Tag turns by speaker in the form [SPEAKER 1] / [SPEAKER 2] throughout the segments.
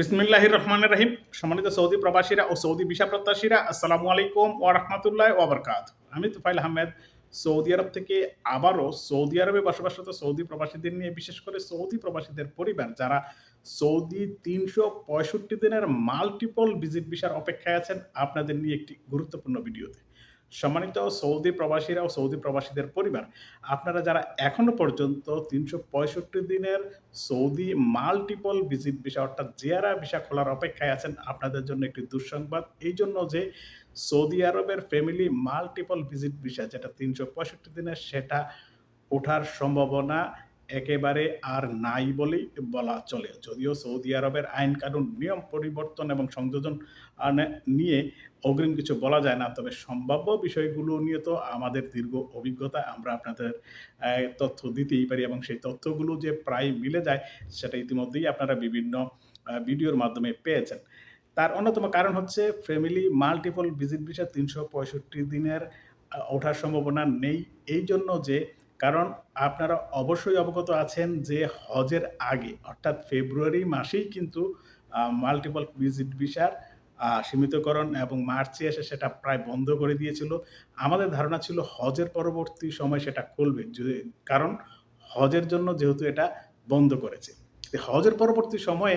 [SPEAKER 1] বিসমিল্লাহ রহমান রহিম সম্মানিত সৌদি প্রবাসীরা ও সৌদি ভিসা প্রত্যাশীরা, আসসালামু আলাইকুম ও রহমতুল্লাহ ওবরকাত আমি তুফাইল আহমেদ। সৌদি আরব থেকে আবারও সৌদি আরবে বসবাসরত সৌদি প্রবাসীদের নিয়ে, বিশেষ করে সৌদি প্রবাসীদের পরিবার, যারা সৌদি তিনশো পঁয়ষট্টি দিনের মাল্টিপল ভিজিট ভিসার অপেক্ষায় আছেন, আপনাদের নিয়ে একটি গুরুত্বপূর্ণ ভিডিওতে। সম্মানিত সৌদি প্রবাসীরা ও সৌদি প্রবাসীদের পরিবার, আপনারা যারা এখনও পর্যন্ত তিনশো পঁয়ষট্টি দিনের সৌদি মাল্টিপল ভিজিট ভিসা অর্থাৎ জিয়ারা ভিসা খোলার অপেক্ষায় আছেন, আপনাদের জন্য একটি দুঃসংবাদ। এই জন্য যে সৌদি আরবের ফ্যামিলি মাল্টিপল ভিজিট ভিসা যেটা তিনশো পঁয়ষট্টি দিনের, সেটা ওঠার সম্ভাবনা একেবারে আর নাই বলেই বলা চলে। যদিও সৌদি আরবের আইন কানুন নিয়ম পরিবর্তন এবং সংযোজন নিয়ে অগ্রিম কিছু বলা যায় না, তবে সম্ভাব্য বিষয়গুলো নিয়ে তো আমাদের দীর্ঘ অভিজ্ঞতা আমরা আপনাদের তথ্য দিতেই পারি এবং সেই তথ্যগুলো যে প্রায় মিলে যায়, সেটা ইতিমধ্যেই আপনারা বিভিন্ন ভিডিওর মাধ্যমে পেয়েছেন। তার অন্যতম কারণ হচ্ছে ফ্যামিলি মাল্টিপল ভিজিট ভিসা তিনশো পঁয়ষট্টি দিনের ওঠার সম্ভাবনা নেই। এই জন্য যে কারণ আপনারা অবশ্যই অবগত আছেন যে হজের আগে, অর্থাৎ ফেব্রুয়ারি মাসেই কিন্তু মাল্টিপল ভিজিট ভিসার সীমিতকরণ এবং মার্চে এসে সেটা প্রায় বন্ধ করে দিয়েছিল। আমাদের ধারণা ছিল হজের পরবর্তী সময় সেটা খুলবে কারণ হজের জন্য যেহেতু এটা বন্ধ করেছে। হজের পরবর্তী সময়ে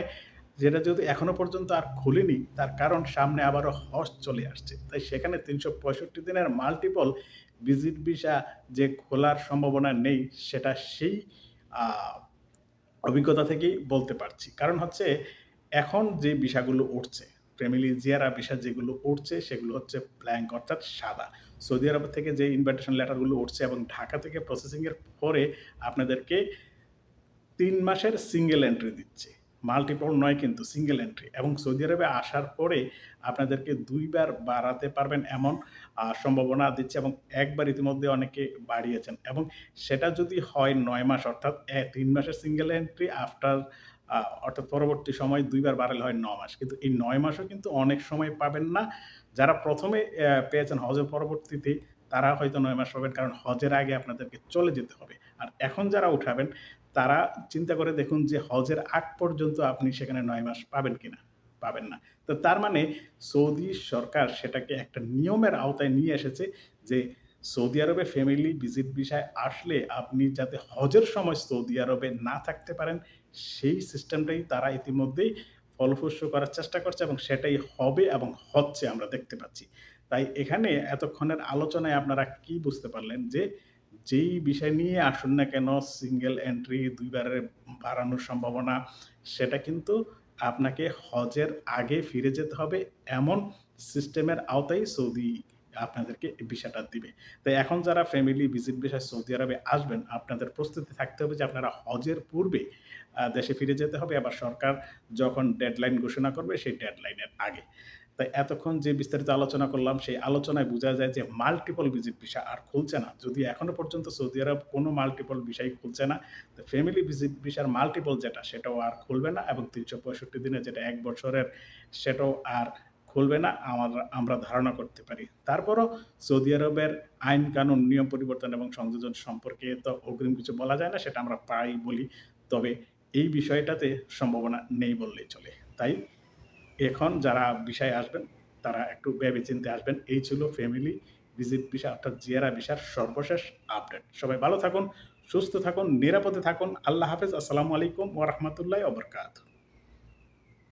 [SPEAKER 1] যেটা যেহেতু এখনও পর্যন্ত আর খুলিনি, তার কারণ সামনে আবারও হজ চলে আসছে। তাই সেখানে তিনশো পঁয়ষট্টি দিনের মাল্টিপল ভিজিট ভিসা যে খোলার সম্ভাবনা নেই, সেটা সেই অভিজ্ঞতা থেকেই বলতে পারছি। কারণ হচ্ছে, এখন যে ভিসাগুলো উঠছে, ফ্যামিলি জিয়ারা ভিসা যেগুলো উঠছে, সেগুলো হচ্ছে ব্ল্যাঙ্ক অর্থাৎ সাদা। সৌদি আরব থেকে যে ইনভাইটেশন লেটারগুলো উঠছে এবং ঢাকা থেকে প্রসেসিংয়ের পরে আপনাদেরকে তিন মাসের সিঙ্গেল এন্ট্রি দিচ্ছে। মাল্টিপল নয় কিন্তু সিঙ্গেল এন্ট্রি এবং সৌদি আরবে আসার পরে আপনাদেরকে দুইবার বাড়াতে পারবেন এমন সম্ভাবনা দিচ্ছে এবং একবার ইতিমধ্যে অনেকে বাড়িয়েছেন। এবং সেটা যদি হয় নয় মাস, অর্থাৎ তিন মাসের সিঙ্গেল এন্ট্রি আফটার অর্থাৎ পরবর্তী সময় দুইবার বাড়ালে হয় ন মাস। কিন্তু এই নয় মাসও কিন্তু অনেক সময় পাবেন না। যারা প্রথমে পেয়েছেন হজের পরবর্তীতে, তারা হয়তো নয় মাস পাবেন, কারণ হজের আগে আপনাদেরকে চলে যেতে হবে। আর এখন যারা উঠাবেন তারা চিন্তা করে দেখুন যে হজের আগ পর্যন্ত আপনি সেখানে নয় মাস পাবেন কিনা, পাবেন না। তো তার মানে সৌদি সরকার সেটাকে একটা নিয়মের আওতায় নিয়ে এসেছে যে সৌদি আরবে ফ্যামিলি ভিজিট বিষয় আসলে আপনি যাতে হজের সময় সৌদি আরবে না থাকতে পারেন, সেই সিস্টেমটাই তারা ইতিমধ্যেই ফলপ্রসূ করার চেষ্টা করছে এবং সেটাই হবে এবং হচ্ছে আমরা দেখতে পাচ্ছি। তাই এখানে এতক্ষণের আলোচনায় আপনারা কি বুঝতে পারলেন যে যেই বিষয় নিয়ে আসুন না কেন সিঙ্গেল এন্ট্রি দুইবারের বাড়ানোর সম্ভাবনা, সেটা কিন্তু আপনাকে হজের আগে ফিরে যেতে হবে এমন সিস্টেমের আওতায় সৌদি আপনাদেরকে ভিসাটা দিবে। তাই এখন যারা ফ্যামিলি ভিজিট ভিসায় সৌদি আরবে আসবেন, আপনাদের প্রস্তুতি থাকতে হবে যে আপনারা হজের পূর্বে দেশে ফিরে যেতে হবে। আবার সরকার যখন ডেডলাইন ঘোষণা করবে, সেই ডেডলাইনের আগে। তাই এতক্ষণ যে বিস্তারিত আলোচনা করলাম, সেই আলোচনায় বোঝা যায় যে মাল্টিপল ভিজিট ভিসা আর খুলছে না। যদি এখনও পর্যন্ত সৌদি আরব কোনো মাল্টিপল ভিসাই খুলছে না, তো ফ্যামিলি ভিজিট ভিসার মাল্টিপল যেটা, সেটাও আর খুলবে না এবং তিনশো পঁয়ষট্টি দিনে যেটা এক বছরের, সেটাও আর খুলবে না। আমরা আমরা ধারণা করতে পারি। তারপরও সৌদি আরবের আইন কানুন, নিয়ম পরিবর্তন এবং সংযোজন সম্পর্কে তো অগ্রিম কিছু বলা যায় না, সেটা আমরা প্রায় বলি। তবে এই বিষয়টাতে সম্ভাবনা নেই বললেই চলে। তাই এখন যারা বিষয়ে আসবেন, তারা একটু ভেবে চিনতে আসবেন। এই ছিল ফ্যামিলি ভিজিট ভিসা অর্থাৎ জিয়ারা ভিসার সর্বশেষ আপডেট সবাই ভালো থাকুন, সুস্থ থাকুন, নিরাপদে থাকুন। আল্লাহ হাফেজ। আসসালামু আলাইকুম ওরহমতুল্লাহ ওবরকাত